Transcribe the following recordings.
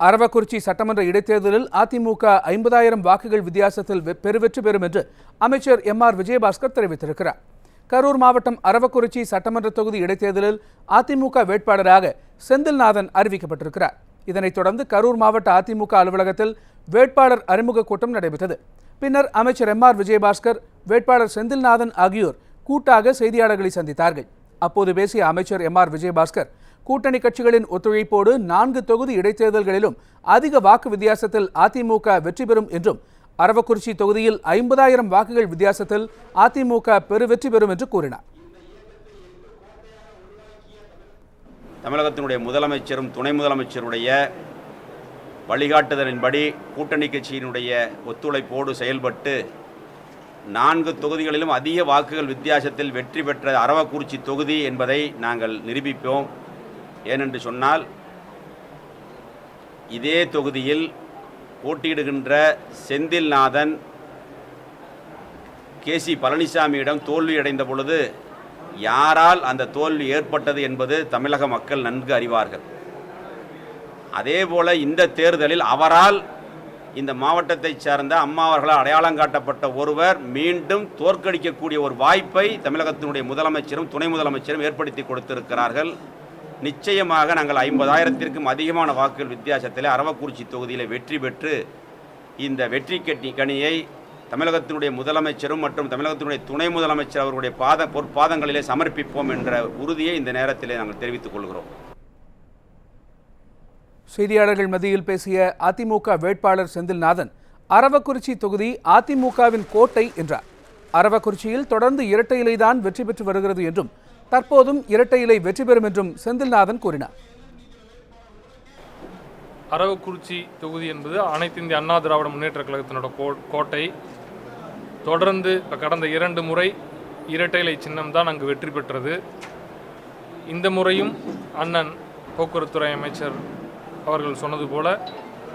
அரவக்குறிச்சி சட்டமன்ற இடைத்தேர்தலில் அதிமுக ஐம்பதாயிரம் வாக்குகள் வித்தியாசத்தில் வெ- பெருவெற்றி பெறும் என்று அமைச்சர் எம் ஆர் விஜயபாஸ்கர் தெரிவித்திருக்கிறார். கரூர் மாவட்டம் அரவக்குறிச்சி சட்டமன்ற தொகுதி இடைத்தேர்தலில் அதிமுக வேட்பாளராக செந்தில்நாதன் அறிவிக்கப்பட்டிருக்கிறார். இதனைத் தொடர்ந்து கரூர் மாவட்ட அதிமுக அலுவலகத்தில் வேட்பாளர் அறிமுக கூட்டம் நடைபெற்றது. பின்னர் அமைச்சர் எம் ஆர் விஜயபாஸ்கர் வேட்பாளர் செந்தில்நாதன் ஆகியோர் கூட்டாக செய்தியாளர்களை சந்தித்தார்கள். அப்போது பேசிய அமைச்சர் எம் ஆர் விஜயபாஸ்கர் கூட்டணி கட்சிகளின் ஒத்துழைப்போடு நான்கு தொகுதி இடைத்தேர்தல்களிலும் அதிக வாக்கு வித்தியாசத்தில் அதிமுக வெற்றி பெறும் என்றும் அரவக்குறிச்சி தொகுதியில் ஐம்பதாயிரம் வாக்குகள் வித்தியாசத்தில் அதிமுக பெருவெற்றி பெறும் என்று கூறினார். தமிழகத்தினுடைய முதலமைச்சரும் துணை முதலமைச்சருடைய வழிகாட்டுதலின்படி கூட்டணி கட்சியினுடைய ஒத்துழைப்போடு செயல்பட்டு நான்கு தொகுதிகளிலும் அதிக வாக்குகள் வித்தியாசத்தில் வெற்றி பெற்ற அரவக்குறிச்சி தொகுதி என்பதை நாங்கள் நிரூபிப்போம். ஏனென்று சொன்னால் இதே தொகுதியில் போட்டியிடுகின்ற செந்தில்நாதன் கே சி பழனிசாமியிடம் தோல்வியடைந்த பொழுது யாரால் அந்த தோல்வி ஏற்பட்டது என்பது தமிழக மக்கள் நன்கு அறிவார்கள். அதேபோல இந்த தேர்தலில் அவரால் இந்த மாவட்டத்தைச் சார்ந்த அம்மா அவர்களால் அடையாளம் காட்டப்பட்ட ஒருவர் மீண்டும் தோற்கடிக்கக்கூடிய ஒரு வாய்ப்பை தமிழகத்தினுடைய முதலமைச்சரும் துணை முதலமைச்சரும் ஏற்படுத்தி கொடுத்திருக்கிறார்கள். நிச்சயமாக நாங்கள் ஐம்பதாயிரத்திற்கும் அதிகமான வாக்குகள் வித்தியாசத்தில் அரவக்குறிச்சி தொகுதியில் வெற்றி பெற்று இந்த வெற்றி கட்டி கணியை தமிழகத்தினுடைய முதலமைச்சரும் மற்றும் தமிழகத்தினுடைய துணை முதலமைச்சர் அவர்களுடைய பாத பொற்பாதங்களிலே சமர்ப்பிப்போம் என்ற உறுதியை இந்த நேரத்தில் நாங்கள் தெரிவித்துக் கொள்கிறோம். செய்தியாளர்கள் மத்தியில் பேசிய அதிமுக வேட்பாளர் செந்தில்நாதன் அரவக்குறிச்சி தொகுதி அதிமுகவின் கோட்டை என்றார். அரவக்குறிச்சியில் தொடர்ந்து இரட்டை இலைதான் வெற்றி பெற்று வருகிறது என்றும் தற்போதும் இரட்டை இலை வெற்றி பெறும் என்றும் செந்தில்நாதன் கூறினார். அரவக்குறிச்சி தொகுதி என்பது அனைத்து இந்திய அண்ணா திராவிட முன்னேற்ற கழகத்தினோட கோ கோட்டை. தொடர்ந்து இப்போ கடந்த இரண்டு முறை இரட்டை இலை சின்னம் தான் அங்கு வெற்றி பெற்றது. இந்த முறையும் அண்ணன் போக்குவரத்துறை அமைச்சர் அவர்கள் சொன்னது போல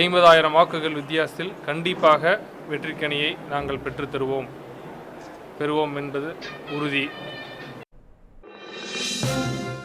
ஐம்பதாயிரம் வாக்குகள் வித்தியாசத்தில் கண்டிப்பாக வெற்றிக்கனியை நாங்கள் பெற்றுத்தருவோம் பெறுவோம் என்பது உறுதி.